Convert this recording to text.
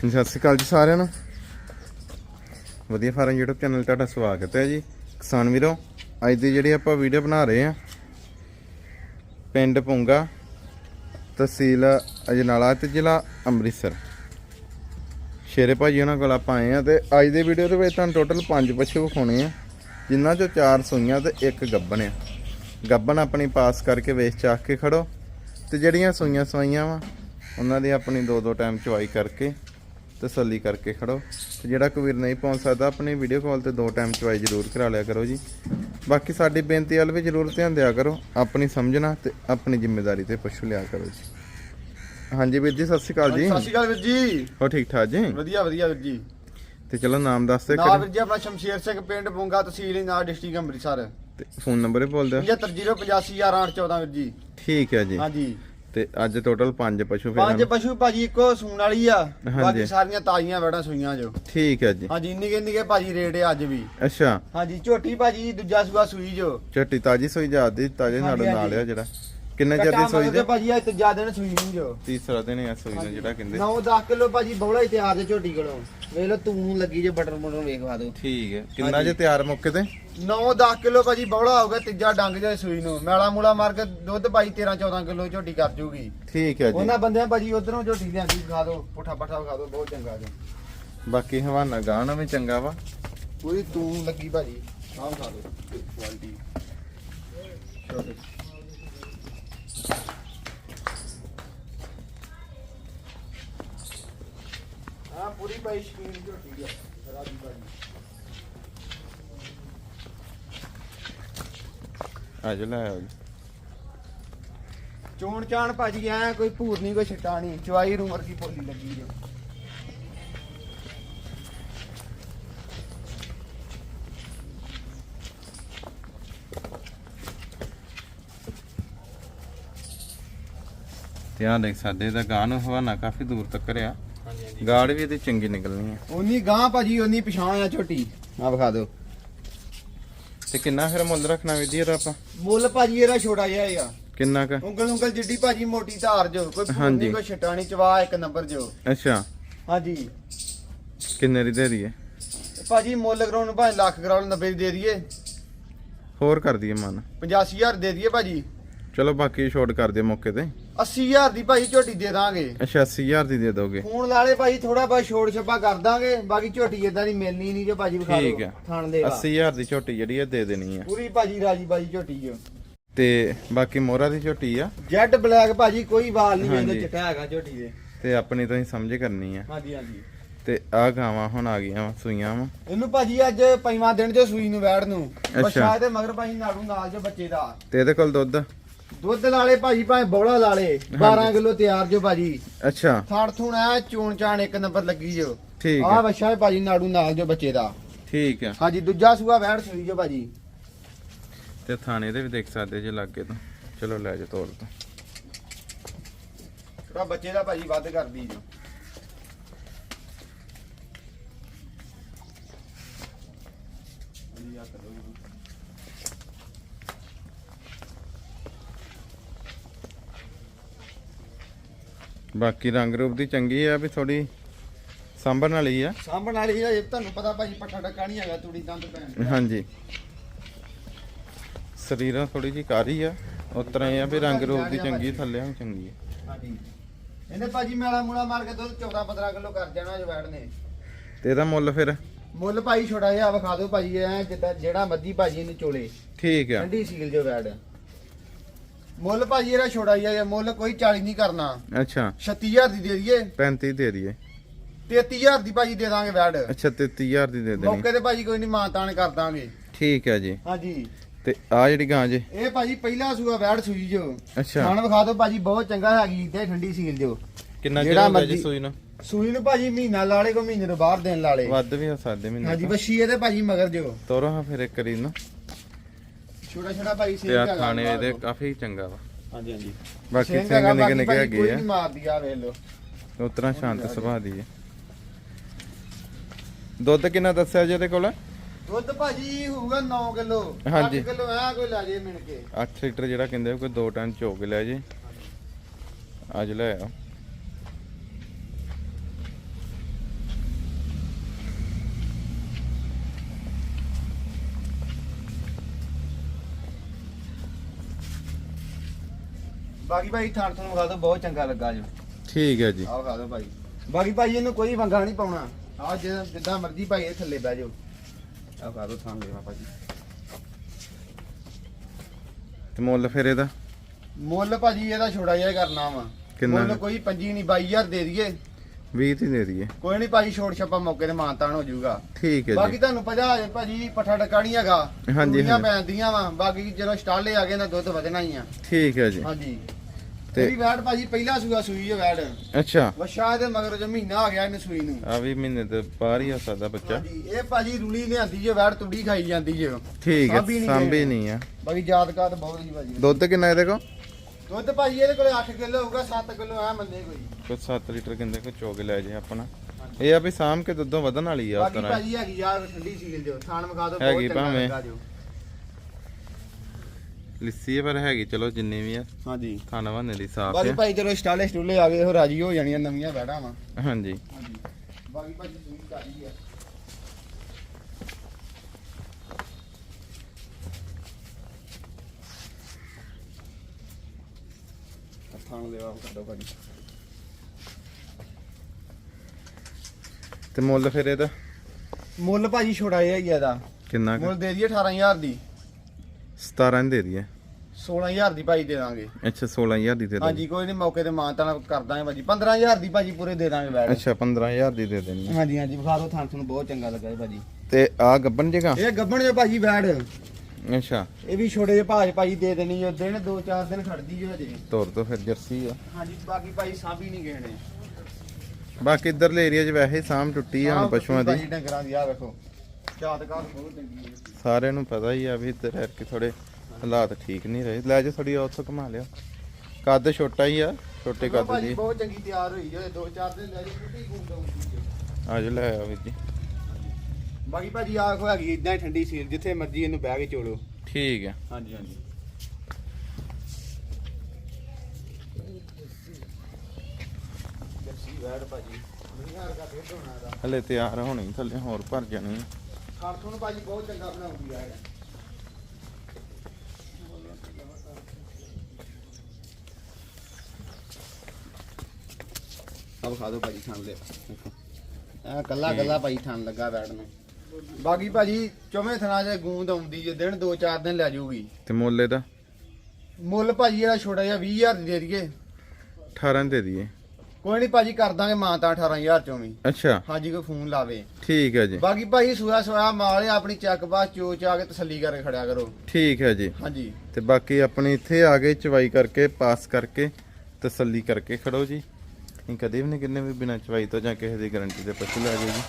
ਸਤਿ ਸ਼੍ਰੀ ਅਕਾਲ ਜੀ ਸਾਰਿਆਂ ਨੂੰ। ਵਧੀਆ ਫਾਰਮ YouTube ਚੈਨਲ ਤੁਹਾਡਾ ਸਵਾਗਤ ਹੈ ਜੀ। ਕਿਸਾਨ ਵੀਰੋ, ਅੱਜ ਦੀ ਜਿਹੜੀ ਆਪਾਂ ਵੀਡੀਓ ਬਣਾ ਰਹੇ ਆ ਪਿੰਡ ਪੁੰਗਾ, ਤਹਿਸੀਲ ਅਜਨਾਲਾ ਤੇ ਜ਼ਿਲ੍ਹਾ ਅੰਮ੍ਰਿਤਸਰ। ਸ਼ੇਰੇ ਭਾਜੀ ਉਹਨਾਂ ਕੋਲ ਆਪਾਂ ਆਏ ਆ ਤੇ ਅੱਜ ਦੀ ਵੀਡੀਓ ਦੇ ਵਿੱਚ ਤੁਹਾਨੂੰ ਟੋਟਲ 5 ਪਸ਼ੂ ਵਿਖਾਉਣੇ ਆ, ਜਿਨ੍ਹਾਂ ਚੋਂ 4 ਸੂਈਆਂ ਤੇ ਇੱਕ ਗੱਬਣ ਆ। ਗੱਬਣ ਆਪਣੀ ਪਾਸ ਕਰਕੇ ਵੇਚ ਚਾਕ ਕੇ ਖੜੋ ਤੇ ਜਿਹੜੀਆਂ ਸੂਈਆਂ ਸਵਾਈਆਂ ਵਾ, ਉਹਨਾਂ ਦੀ ਆਪਣੀ ਦੋ ਦੋ ਟਾਈਮ ਚਵਾਈ ਕਰਕੇ ਤਸੱਲੀ ਕਰਕੇ ਖੜੋ। ਤੇ ਜਿਹੜਾ ਕੋਈ ਵੀਰ ਨਹੀਂ ਪਹੁੰਚ ਸਕਦਾ ਆਪਣੀ ਵੀਡੀਓ ਕਾਲ ਤੇ ਦੋ ਟਾਈਮ ਚੁਆਈ ਜ਼ਰੂਰ ਕਰਾ ਲਿਆ ਕਰੋ ਜੀ। ਬਾਕੀ ਸਾਡੀ ਬੇਨਤੀ ਵੱਲ ਵੀ ਜ਼ਰੂਰ ਧਿਆਨ ਦਿਆ ਕਰੋ ਆਪਣੀ ਸਮਝਣਾ ਤੇ ਆਪਣੀ ਜ਼ਿੰਮੇਵਾਰੀ ਤੇ ਪਸ਼ੂ ਲਿਆ ਕਰੋ ਜੀ। ਹਾਂਜੀ ਵੀਰ ਜੀ ਸਤਿ ਸ਼੍ਰੀ ਅਕਾਲ ਜੀ। ਸਤਿ ਸ਼੍ਰੀ ਅਕਾਲ ਵੀਰ ਜੀ। ਹੋ ਠੀਕ ਠਾਕ ਜੀ? ਵਧੀਆ ਵਧੀਆ ਵੀਰ ਜੀ। ਤੇ ਚਲੋ ਨਾਮ ਦੱਸ ਦੇ ਨਾਮ ਵੀਰ। ਜੀ ਆਪਣਾ ਸ਼ਮਸ਼ੇਰ ਸਿੰਘ ਪਿੰਡ ਬੁੰਗਾ ਤਹਿਸੀਲ ਨਾਲ ਡਿਸਟ੍ਰਿਕਟ ਅੰਮ੍ਰਿਤਸਰ। ਤੇ ਫੋਨ ਨੰਬਰ ਹੀ ਬੋਲ ਦਿਓ। 75085114 ਵੀਰ ਜੀ। ਠੀਕ ਹੈ ਜੀ। ਹਾਂਜੀ। ਤੇ ਅੱਜ ਟੋਟਲ 5 ਪਸ਼ੂ ਫਿਰ ਪੰਜ ਹਨ। ਪਸ਼ੂ ਭਾਜੀ ਇੱਕੋ ਸੂਣ ਵਾਲੀ ਆ। ਬਾਕੀ ਸਾਰੀਆਂ ਤਾਜ਼ੀਆਂ ਵੜਾਂ ਸੂਈਆਂ ਜੋ। ਠੀਕ ਹੈ ਜੀ। ਹਾਂਜੀ ਨਿੱਕੇ ਨਿੱਕੇ ਭਾਜੀ ਰੇਟ ਆ ਅੱਜ ਵੀ। ਅੱਛਾ। ਹਾਂਜੀ ਝੋਟੀ ਭਾਜੀ ਦੂਜਾ ਸੂਆ ਸੂਈ ਜੋ। ਝੱਟੀ ਤਾਜੀ ਸੋਈ ਜਾਂਦੀ ਤਾਜੇ ਹਾਂਜੀ, ਨਾਲ ਹਾਂਜੀ। ਆ ਜਿਹੜਾ। ਕਿੰਨੇ ਚਿਰ ਦੀ ਸੋਈ ਕਿ ਭਾਜੀ ਅੱਜ ਤੀਜਾ ਦਿਨ ਸੂਈ ਨਹੀਂ ਜੋ। ਤੀਸਰਾ ਦਿਨ ਆ ਸੋਈ ਦਾ ਜਿਹੜਾ ਕਹਿੰਦੇ। 9-10 ਕਿਲੋ ਭਾਜੀ ਬੌਲਾ ਹੀ ਤਿਆਰ ਜੇ ਝੋਟੀ ਕੋਲੋਂ। ਵੇਖ ਲਓ ਤੂੰ ਲੱਗੀ ਜੇ ਬਟਰ ਬਟਰ ਵੇਖਵਾ ਦਿਓ ਠੀਕ ਹੈ। ਕਿੰਨਾ। ਜੇ ਤਿਆਰ ਮੌਕੇ ਤੇ? 9-10 ਕਿਲੋ ਭਾਜੀ ਬੌਲਾ ਹੋਊਗਾ ਤੀਜਾ ਡੰਗ ਜੇ ਸੂਈ ਨੂੰ। ਮੈਲਾ ਮੂਲਾ ਮਾਰ ਕੇ ਦੁੱਧ ਭਾਈ 13-14 ਕਿਲੋ ਝੋਟੀ ਕਰ ਜੂਗੀ। ਠੀਕ ਹੈ ਜੀ। ਉਹਨਾਂ ਬੰਦਿਆਂ ਭਾਜੀ ਉਧਰੋਂ ਝੋਟੀ ਲਿਆਂਦੀ ਖਾ ਦੋ ਪੁੱਠਾ ਪੱਠਾ ਖਾ ਦੋ ਬਹੁਤ ਚੰਗਾ ਜੀ। ਬਾਕੀ ਹਵਾਨਾ ਗਾਣਾ ਵੀ ਚੰਗਾ ਵਾ। ਪੂਰੀ ਤੂੰ ਲੱਗੀ ਭਾਜੀ ਆਹ ਖਾ ਦੋ ਕੁਆਲਿਟੀ ਹਾਂ ਪੂਰੀ ਭਾਈ ਸ਼ਕੀਨ ਝੋਟੀ ਆ। ਰਾਜੀ ਲੈ ਆਓ ਜੀ। ਚੋਣ ਚਾਣ ਭਾਜੀ ਐ ਕੋਈ ਭੂਰ ਨਹੀਂ ਕੋਈ ਛਟਾ ਨਹੀਂ ਚਵਾਈ ਰੂ ਵਰਗੀ ਪੋਲੀ ਲੱਗੀ ਜੋ ਧਿਆਨ ਦੇਖ ਸਾਡੇ ਦਾ ਗਾਂ ਨੂੰ ਹਵਾਨਾ ਕਾਫੀ ਦੂਰ ਤੱਕ ਰਿਆ ਗਾੜ ਵੀ ਇਹਦੀ ਚੰਗੀ ਨਿਕਲਣੀ ਆ। ਉਨੀ ਗਾਂ ਭਾਜੀ ਉਨੀ ਪਛਾਣ ਆ ਝੋਟੀ। ਆ ਵਿਖਾ ਦਿਓ। ਤੇ ਕਿੰਨਾ ਫਿਰ ਮੁੱਲ ਰੱਖਣਾ ਵੀ ਜੀ ਇਹਦਾ ਆਪਾਂ? ਮੁੱਲ ਭਾਜੀ ਇਹਦਾ ਛੋਟਾ ਜਿਹਾ ਆ। ਕਿੰਨਾ ਕ? ਉਂਗਲ ਉਂਗਲ ਜਿੱਡੀ ਭਾਜੀ ਮੋਟੀ ਧਾਰ ਜੋ ਕੋਈ ਹਾਂਜੀ। ਨਹੀਂ ਕੋਈ ਛਟਾ ਨਹੀਂ ਚਵਾ ਇੱਕ ਨੰਬਰ ਜੋ। ਅੱਛਾ। ਹਾਂਜੀ। ਕਿੰਨੇ ਦੀ ਦੇ ਦਈਏ? ਤੇ ਭਾਜੀ ਮੁੱਲ ਕਰਾਉਣ ਨੂੰ ਭਾਵੇਂ ਲੱਖ ਕਰਾਉਣ 90 ਦੀ ਦੇ ਦਈਏ। ਹੋਰ ਕਰ ਦਈਏ ਮਨ। 85000 ਦੇ ਦਈਏ ਭਾਜੀ। ਚਲੋ ਬਾਕੀ ਛੋਟ ਕਰ ਦਿਓ ਮੌਕੇ ਤੇ। 80000 ਦੀ ਭਾਜੀ ਝੋਟੀ ਦੇ ਦਾਂਗੇ। ਅੱਛਾ 80000 ਦੀ ਦੇ ਦੋਗੇ। ਫੋਨ ਲਾਲੇ ਭਾਜੀ ਥੋੜਾ ਬਹੁਤ ਛੋੜ ਛੱਪਾ ਕਰ ਦਾਂਗੇ। ਬਾਕੀ ਝੋਟੀ ਇਦਾਂ ਦੀ ਮਿਲਣੀ ਨਹੀਂ ਜੋ ਭਾਜੀ ਵਿਖਾ ਠੀਕ ਹੈ। ਥਾਣ ਦੇ 80000 ਦੀ ਝੋਟੀ ਜਿਹੜੀ ਆ ਦੇ ਦੇਣੀ ਆ। ਪੂਰੀ ਭਾਜੀ ਰਾਜੀ ਬਾਜੀ ਝੋਟੀ ਜੋ ਤੇ ਬਾਕੀ ਮੋਹਰਾ ਦੀ ਝੋਟੀ ਆ। ਜੈਡ ਬਲੈਕ ਭਾਜੀ ਕੋਈ ਵਾਲ ਨਹੀਂ ਹਾਂਜੀ। ਇਹਦੇ ਚਿੱਟਾ ਹੈਗਾ ਝੋਟੀ ਦੇ। ਤੇ ਆਪਣੀ ਤੁਸੀਂ ਸਮਝ ਕਰਨੀ ਆ। ਹਾਂਜੀ ਹਾਂਜੀ। ਤੇ ਆ ਗਾਵਾਂ ਹੁਣ ਆ ਗਈਆਂ ਵਾ ਸੂਈਆਂ ਵਾ। ਇਹਨੂੰ ਭਾਜੀ ਅੱਜ ਪੰਜਵਾਂ ਦਿਨ ਜੋ ਸੂਈ ਨੂੰ ਵੈੜ ਨੂੰ। ਅੱਛਾ। ਤੇ ਮਗਰ ਭਾਜੀ ਨਾੜੂ ਨਾਲ ਜੋ ਬੱਚੇ ਦਾ। ਤੇ ਇਹਦੇ ਕੋਲ ਦੁੱਧ? ਦੁੱਧ ਲਾਲੇ ਭਾਜੀ ਭਾਵੇਂ ਬੌਲਾ ਲਾਲੇ 12 ਕਿਲੋ ਤਿਆਰ ਜੋ ਭਾਜੀ। ਅੱਛਾ। ਥਾੜ ਥੂਣ ਐ ਚੂਣ ਚਾਣ ਇੱਕ ਨੰਬਰ ਲੱਗੀ ਜੋ। ਠੀਕ ਬੱਚਾ ਹੈ ਭਾਜੀ ਨਾੜੂ ਨਾਲ ਜੋ ਬੱਚੇ ਦਾ। ਠੀਕ ਹੈ। ਹਾਂਜੀ ਦੂਜਾ ਸੂਆ ਵੈੜ ਸੂਈ ਜੋ ਭਾਜੀ। ਤੇ ਥਾਣੇ ਦੇ ਵੀ ਦੇਖ ਸਕਦੇ ਜੇ ਲੱਗੇ ਤਾਂ। ਚਲੋ ਲੈ ਜਾ ਤੋੜ ਤੋਂ। ਥੋੜਾ ਬੱਚੇ ਦਾ ਭਾਜੀ ਵੱਧ ਕਰਦੀ ਜੋ। ਬਾਕੀ ਰੰਗ ਰੂਪ ਦੀ ਚੰਗੀ ਆ ਵੀ ਥੋੜੀ ਸਾਂਭਣ ਵਾਲੀ ਆ। ਸਾਂਭਣ ਵਾਲੀ ਹੈ ਤੁਹਾਨੂੰ ਪਤਾ ਭਾਜੀ ਪੱਠਾ ਡੱਕਾ ਨਹੀਂ ਹੈਗਾ ਤੂੜੀ ਦੰਦ ਪੈਣ। ਹਾਂਜੀ। ਸਰੀਰਾਂ ਥੋੜੀ ਜੀ ਕਾਰੀ ਆ ਇਹ ਆ ਵੀ ਰੰਗ ਰੂਪ ਦੀ ਚੰਗੀ ਥੱਲੇ ਵੀ ਚੰਗੀ ਆ। ਹਾਂਜੀ। ਇਹਨੇ ਭਾਜੀ ਮੈਲਾ ਮੂਲਾ ਮਾਰ ਕੇ ਦੁੱਧ 14 15 ਕਿਲੋ ਕਰ ਜਾਣਾ ਜੋ ਵੈੜ ਨੇ। ਤੇ ਇਹਦਾ ਮੁੱਲ ਫਿਰ? ਮੁੱਲ ਭਾਈ ਛੋਟਾ ਜਿਹਾ ਵਿਖਾ ਦਿਓ ਭਾਜੀ ਐ ਜਿੱਦਾਂ ਜਿਹੜਾ ਮੱਦੀ ਭਾਜੀ ਇਹਨੂੰ ਚੋਲੇ। ਠੀਕ ਆ। ਠੰਡੀ ਸੀਲ ਜੋ ਵੈੜ। ਮੁੱਲ ਭਾਜੀ ਇਹਦਾ ਛੋਟਾ ਜਿਹਾ ਮੁੱਲ ਕੋਈ 40 ਨਹੀਂ ਕਰਨਾ। ਅੱਛਾ। 36000 ਦੀ ਦੇ ਦਈਏ। 35 ਦੇ ਦਈਏ। 33000 ਦੀ ਭਾਜੀ ਦੇ ਦਾਂਗੇ ਵੈੜ ਅੱਛਾ 33000 ਦੀ ਦੇ ਦੇਣੀ। ਮੌਕੇ ਤੇ ਭਾਜੀ ਕੋਈ ਨਹੀਂ ਮਾਨਤਾਨ ਕਰ ਦਾਂਗੇ। ਠੀਕ ਹੈ ਜੀ। ਹਾਂਜੀ। ਤੇ ਆ ਜਿਹੜੀ ਗਾਂ ਜੇ। ਇਹ ਭਾਜੀ ਪਹਿਲਾ ਸੂਆ ਵੈੜ ਸੂਈ ਜੋ। ਅੱਛਾ। ਖਾਣ ਵਿਖਾ ਦਿਓ ਭਾਜੀ ਬਹੁਤ ਚੰਗਾ ਹੈਗੀ ਤੇ ਠੰਡੀ ਸੀਲ ਜੋ। ਕਿੰਨਾ ਚਿਰ ਜਿਹੜਾ ਹੋ ਗਿਆ ਜੀ ਮਰਜ਼ੀ- ਸੂਈ ਨੂੰ? ਸੂਈ ਨੂੰ ਭਾਜੀ ਮਹੀਨਾ ਲਾਲੇ ਕੋ ਮਹੀਨੇ ਤੋਂ ਬਾਹਰ ਦੇਣ ਲਾਲੇ ਵੱਧ ਵੀ ਹੋ ਸਕਦੇ ਮਹੀਨੇ ਹਾਂਜੀ। ਬੱਛੀ ਇਹਦੇ ਭਾਜੀ ਮਗਰ ਜੋ। ਤੋਰੋ ਹਾਂ ਫਿਰ ਇੱਕ ਵਾਰੀ ਨਾ ਛੋਟਾ ਛੋਟਾ ਭਾਈ ਸਿੰਘ ਤੇ ਆ ਨਾਲ ਇਹਦੇ। ਕਾਫੀ ਚੰਗਾ ਵਾ। ਹਾਂਜੀ ਹਾਂਜੀ। ਬਾਕੀ ਸਿੰਘ ਨਿੱਕੇ ਨਿੱਕੇ ਹੈਗੇ ਕੋਈ ਆ। ਨਹੀਂ ਮਾਰਦੀ ਆ ਵੇਖ ਲਓ। ਉਤਰਾ ਸ਼ਾਂਤ ਸੁਭਾਅ ਦੀ ਹੈ ਦੁੱਧ ਕਿੰਨਾ ਦੱਸਿਆ ਜੀ ਇਹਦੇ ਕੋਲ? ਦੁੱਧ ਭਾਜੀ ਹੋਊਗਾ 9 ਕਿਲੋ। ਹਾਂਜੀ। ਕਿਲੋ ਆ ਕੋਈ ਲੈ ਜੇ ਮਿਣ ਕੇ। 8 ਲੀਟਰ ਜਿਹੜਾ ਕਹਿੰਦੇ ਕੋਈ 2 ਟਨ ਚੋ ਕੇ ਲੈ ਜੇ। ਅੱਜ ਲੈ ਆ ਬਾਕੀ ਭਾਈ ਥਾਣ ਤੁਹਾਨੂੰ ਵਿਖਾ ਦਿਓ ਬਹੁਤ ਚੰਗਾ ਲੱਗਾ ਜੋ ਠੀਕ ਹੈ ਜੀ। ਆਹ ਵਿਖਾ ਦਿਓ ਭਾਈ। ਬਾਕੀ ਭਾਈ ਇਹਨੂੰ ਕੋਈ ਵੰਗਾ ਨਹੀਂ ਪਾਉਣਾ। ਆਹ ਜਿੱਦਾਂ ਮਰਜ਼ੀ ਭਾਈ ਇਹ ਥੱਲੇ ਬਹਿ ਜਾਓ। ਆਹ ਵਿਖਾ ਦਿਓ ਥਾਣ ਲੈਵਾ ਭਾਜੀ। ਤੇ ਮੁੱਲ ਫਿਰ ਇਹਦਾ? ਮੁੱਲ ਭਾਜੀ ਇਹਦਾ ਛੋੜਾ ਜਿਹਾ ਕਰਨਾ ਵਾ। ਕਿੰਨਾ? ਮੁੱਲ ਕੋਈ ਪੰਜੀ ਨਹੀਂ 22000 ਦੇ ਦਈਏ। 20 ਦੀ ਦੇ ਦਈਏ। ਕੋਈ ਨਹੀਂ ਭਾਜੀ ਛੋੜ ਛੱਪਾ ਮੌਕੇ ਤੇ ਮਾਨਤਾਨ ਹੋ ਜਾਊਗਾ। ਠੀਕ ਹੈ ਬਾਕੀ ਜੀ ਤੁਹਾਨੂੰ ਪਤਾ ਹੈ ਭਾਜੀ ਪੱਠਾ ਡਕਾ ਨਹੀਂ ਹੈਗਾ। ਹਾਂਜੀ, ਹਾਂਜੀ। ਪੈਂਦੀਆਂ ਵਾ। ਬਾਕੀ ਜਦੋਂ ਸਟਾਲੇ ਆ ਗਏ ਨਾ ਦੁੱਧ ਵਧਣਾ ਹੀ ਆ। ਠੀਕ ਹੈ ਜੀ। ਹਾਂਜੀ। ਤੇ- ਤੇਰੀ ਵੈੜ ਭਾਜੀ ਪਹਿਲਾ ਸੂਆ ਸੂਈ ਹੈ ਵੈੜ। ਅੱਛਾ। ਵਸ਼ਾ ਦੇ ਮਗਰ ਜੋ ਮਹੀਨਾ ਆ ਗਿਆ ਇਹਨੂੰ ਸੂਈ ਨੂੰ। ਆ ਵੀ ਮਹੀਨੇ ਦੇ ਬਾਹਰ ਹੀ ਆ ਸਕਦਾ ਬੱਚਾ। ਹਾਂਜੀ ਇਹ ਭਾਜੀ ਰੂਲੀ ਲਿਆਂਦੀ ਜੇ ਵੈੜ ਤੁੜੀ ਖਾਈ ਜਾਂਦੀ ਜੇ। ਠੀਕ ਹੈ ਸਾਂਭੀ ਨਹੀਂ ਸਾਂਭੀ ਗਏ। ਨਹੀਂ ਆ। ਬਾਕੀ ਯਾਦਗਾਰ ਬਹੁਤ ਜੀ ਭਾਜੀ। ਦੁੱਧ ਕਿੰਨਾ ਇਹਦੇ ਕੋਲ? ਦੁੱਧ ਭਾਜੀ ਇਹਦੇ ਕੋਲੇ 8 ਕਿਲੋ ਹੋਊਗਾ 7 ਕਿਲੋ ਆ ਮੰਨੇ ਕੋਈ। ਕੋਈ 7 ਲੀਟਰ ਕਿੰਦੇ ਕੋ ਚੋਗ ਲੈ ਜੇ ਆਪਣਾ। ਇਹ ਆ ਵੀ ਸਾਂਭ ਕੇ ਦੁੱਧੋਂ ਵਧਣ ਵਾਲੀ ਆ ਬਾਕੀ ਉਤਰਾ ਭਾਜੀ ਹੈਗੀ ਯਾਰ ਠੰਡੀ ਸੀਲ ਜੋ ਥਾਣ ਮਗਾ ਦੋ ਹੈਗੀ ਬਹੁਤ ਚੰਗਾ ਭਾਵੇਂ। ਲੱਗਾ ਜੋ। ਲਿੱਸੀ ਪਰ ਹੈਗੀ ਚਲੋ ਜਿੰਨੀ ਵੀ ਆ। ਹਾਂਜੀ। ਖਾਣਾ ਵਾਨੇ ਦੀ ਸਾਫ਼ ਬਾਕੀ ਭਾਈ ਚਲੋ ਸਟਾਲੇ ਸਟੂਲੇ ਆ ਗਏ ਹੋ ਰਾਜੀ ਹੋ ਜਾਣੀਆਂ ਨਵੀਆਂ ਵੈੜਾਂ ਵਾ। ਹਾਂਜੀ। ਹਾਂਜੀ। ਬਾਕੀ ਭਾਜੀ ਸੂਈ ਕਾਲੀ ਆ ਥਾਣ ਲੈਵਾ ਕੱਢੋ ਭਾਜੀ ਤੇ ਮੁੱਲ ਫਿਰ ਇਹਦਾ? ਮੁੱਲ ਭਾਜੀ ਛੋੜਾ ਜਿਹਾ ਹੀ ਆ ਇਹਦਾ। ਕਿੰਨਾ ਕੁ? ਮੁੱਲ ਦੇ ਦਈਏ 18000 ਦੀ। 17 ਦੀ ਦੇ ਦਈਏ। 16000 ਦੀ ਭਾਜੀ ਦੇ ਦਾਂਗੇ। ਅੱਛਾ 16000 ਦੀ ਦੇ ਦੇ ਹਾਂਜੀ ਕੋਈ ਨਹੀਂ ਮੌਕੇ ਤੇ ਮਾਨਤਾਨਾ ਕਰ ਦਾਂਗੇ ਭਾਜੀ। 15000 ਦੀ ਭਾਜੀ ਪੂਰੇ ਦੇ ਦਾਂਗੇ ਬੈਠ ਅੱਛਾ 15000 ਦੀ ਦੇ ਦੇਣੀ। ਹਾਂਜੀ ਹਾਂਜੀ ਵਿਖਾ ਦਿਓ ਥਾਂ ਤੁਹਾਨੂੰ ਬਹੁਤ ਚੰਗਾ ਲੱਗਾ ਜੀ ਭਾਜੀ। ਤੇ ਆ ਗੱਬਨ ਜਗਾ ਇਹ ਗੱਬਣ ਜੋ ਭਾਜੀ ਬੈੜ ਅੱਛਾ। ਇਹ ਵੀ ਛੋਟੇ ਜਿਹੇ ਭਾਜ ਭਾਜੀ ਦੇ ਦੇਣੀ ਜੋ ਦਿਨ ਦੋ ਚਾਰ ਦਿਨ ਖੜਦੀ ਜੋ ਹਜੇ। ਤੋਰ ਤੋਂ ਫਿਰ ਜਰਸੀ ਆ। ਹਾਂਜੀ ਬਾਕੀ ਭਾਈ ਸਾਂਭੀ ਨਹੀਂ ਗਏ ਨੇ। ਬਾਕੀ ਇਧਰਲੇ ਏਰੀਆ 'ਚ ਵੈਸੇ ਹੀ ਸਾਂਭ ਟੁੱਟੀ ਆ ਹੁਣ ਪਸ਼ੂਆਂ ਦੀ। ਭਾਜੀ ਡੰਗਰਾਂ ਦੀ ਆ ਵੇਖੋ। ਚਾਤਕਾਰ ਬਹੁਤ ਚੰਗੀ ਹੈ ਸਾਰਿਆਂ ਨੂੰ ਪਤਾ ਹੀ ਆ ਵੀ ਇੱਧਰ ਐਰ ਕੇ ਥੋੜੇ ਹਾਲਾਤ ਠੀਕ ਨਹੀਂ ਰਹੇ। ਲੈ ਜਾ ਥੋੜੀ ਉੱਥੋਂ ਘੁਮਾ ਲਿਆ ਕੱਦ ਛੋਟਾ ਹੀ ਆ ਛੋਟੇ ਕੱਦ ਦੀ ਬਹੁਤ ਚੰਗੀ ਤਿਆਰ ਹੋਈ ਜੋ ਦੋ ਚਾਰ ਦਿਨ ਲੈ ਜੀ ਆ। ਵੀਰ ਜੀ। ਬਾਕੀ ਭਾਜੀ ਆ ਕੋ ਹੈਗੀ ਇਦਾਂ ਹੀ ਠੰਡੀ ਸੀਲ ਜਿੱਥੇ ਮਰਜ਼ੀ ਇਹਨੂੰ ਬਹਿ ਕੇ ਚੋਲੋ। ਠੀਕ ਆ। ਹਾਂਜੀ ਹਾਂਜੀ। ਹਲੇ ਤਿਆਰ ਹੋਣੀ ਥੱਲੇ ਹੋਰ ਭਰ ਜਾਣੀ ਆ। ਖਾਰਥੋਂ ਭਾਜੀ ਬਹੁਤ ਚੰਗਾ ਬਣਾਉਂਦੀ ਵੈੜ ਅਬ ਖਾ ਦੋ ਭਾਜੀ ਖਾਣ ਦੇ। ਆ ਕੱਲਾ ਕੱਲਾ ਭਾਈ ਥਣ ਲੱਗਾ ਵੈੜ ਨੂੰ। ਬਾਕੀ ਭਾਜੀ ਚੌਵੇਂ ਥਣਾ ਜੇ ਗੂੰਦ ਆਉਂਦੀ ਜੇ ਦਿਨ ਦੋ ਚਾਰ ਦਿਨ ਲੈ ਜਾਊਗੀ ਤੇ ਮੁੱਲ ਇਹਦਾ? ਮੁੱਲ ਭਾਜੀ ਜਿਹੜਾ ਛੋਟਾ ਜਿਹਾ 20000 ਦੀ ਦੇ ਦਈਏ। 18 ਦੇ ਦਈਏ। ਕੋਈ ਨਹੀਂ ਭਾਜੀ ਕਰ ਦਾਂਗੇ ਮਾਂ ਤਾਂ 18000 ਚੋਂ ਵੀ। ਅੱਛਾ। ਹਾਂਜੀ ਕੋਈ ਫੋਨ ਲਾਵੇ। ਠੀਕ ਹੈ ਜੀ। ਬਾਕੀ ਭਾਈ ਸੂਆ ਸੂਆ ਮਾਲ ਆ ਆਪਣੀ ਚੱਕ ਬਾਸ ਚੋ ਚਾ ਕੇ ਤਸੱਲੀ ਕਰਕੇ ਖੜਿਆ ਕਰੋ। ਠੀਕ ਹੈ ਜੀ। ਹਾਂਜੀ। ਤੇ ਬਾਕੀ ਆਪਣੇ ਇੱਥੇ ਆ ਕੇ ਚਵਾਈ ਕਰਕੇ ਪਾਸ ਕਰਕੇ ਤਸੱਲੀ ਕਰਕੇ ਖੜੋ ਜੀ। ਕਦੇ ਵੀ ਨਹੀਂ ਕਿੰਨੇ ਵੀ ਬਿਨਾਂ ਚਵਾਈ ਤੋਂ ਜਾਂ ਕਿਸੇ ਦੀ ਗਾਰੰਟੀ ਦੇ ਪਸ਼ੂ ਲੈ ਜਾਓ ਜੀ।